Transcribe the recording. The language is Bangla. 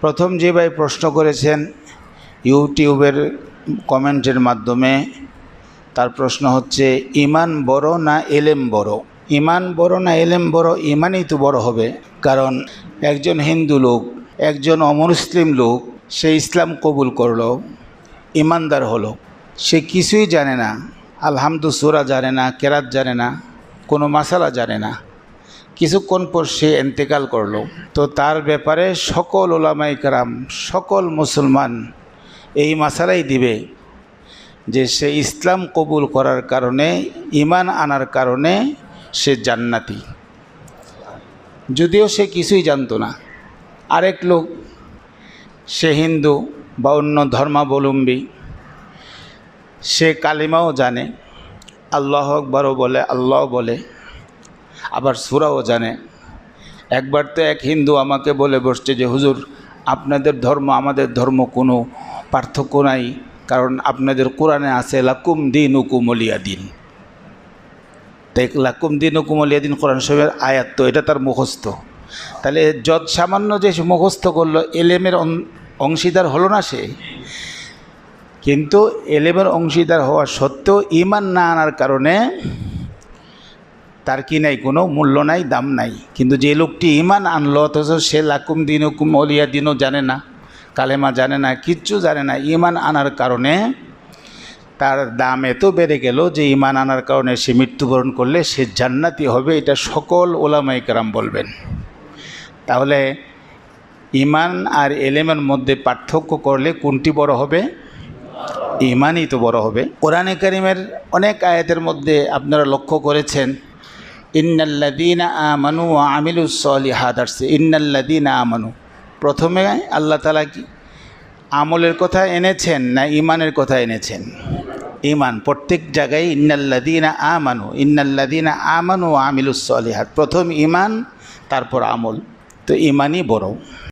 প্রথম যে ভাই প্রশ্ন করেছেন ইউটিউবের কমেন্টের মাধ্যমে, তার প্রশ্ন হচ্ছে, ইমান বড় না এলেম বড়? ইমান বড় না এলেম বড়? ইমানই তো বড় হবে। কারণ একজন হিন্দু লোক, একজন অমুসলিম লোক, সে ইসলাম কবুল করল, ইমানদার হলো। সে কিছুই জানে না। আলহামদু সুরা জানে না, কেরাত জানে না, কোনো মাসালা জানে না। কিছুক্ষণ পর সে এন্তেকাল করল। তো তার ব্যাপারে সকল ওলামাই কারাম, সকল মুসলমান এই মাসালাই দিবে যে সে ইসলাম কবুল করার কারণে ইমান আনার কারণে সে জান্নাতি। যদিও সে কিছুই জানতো না। আরেক লোক, সে হিন্দু বা অন্য ধর্মাবলম্বী, সে কালিমাও জানে। আল্লাহ আকবরও বলে, আল্লাহ বলে। আবার সুরাও জানে। একবার তো এক হিন্দু আমাকে বলে বসছে যে, হুজুর, আপনাদের ধর্ম, আমাদের ধর্ম কোনো পার্থক্য নাই, কারণ আপনাদের কোরআনে আছে, লাকুম দিন উকুম অলিয়া দিন। তাই লাকুম দিন উকুম অলিয়া দিন কোরআন সাহেবের আয়াত তো, এটা তার মুখস্থ। তাহলে যত সামান্য যে মুখস্থ করল, এলেমের অংশীদার হলো না সে। কিন্তু এলেমের অংশীদার হওয়া সত্ত্বেও ইমান না আনার কারণে তার কি নাই, কোনো মূল্য নাই, দাম নাই। কিন্তু যে লোকটি ইমান আনলো, অথচ সে লাকুম দিন হুকুম অলিয়া দিনও জানে না, কালেমা জানে না, কিচ্ছু জানে না। ইমান আনার কারণে তার দাম এত বেড়ে গেল যে ইমান আনার কারণে সে মৃত্যুবরণ করলে সে জান্নাতি হবে, এটা সকল ওলামাই কারাম বলবেন। তাহলে ইমান আর এলেমের মধ্যে পার্থক্য করলে কোনটি বড় হবে? ইমানই তো বড় হবে। কোরআনে কারিমের অনেক আয়াতের মধ্যে আপনারা লক্ষ্য করেছেন ইন্নাল্লাদিনা আমানু ও আমিলুসলিহাদ আসছে ইন্নাল্লাদিনা আমানু। প্রথমে আল্লাহ তালা কি? আমলের কথা এনেছেন না ইমানের কথা এনেছেন? ইমান প্রত্যেক জায়গায় ইন্নাল্লাদিনা আমানু ইন্নাল্লাদিনা আমানু ও আমিলুসলিহাদ প্রথম ইমান তারপর আমল। তো ইমানই বড়।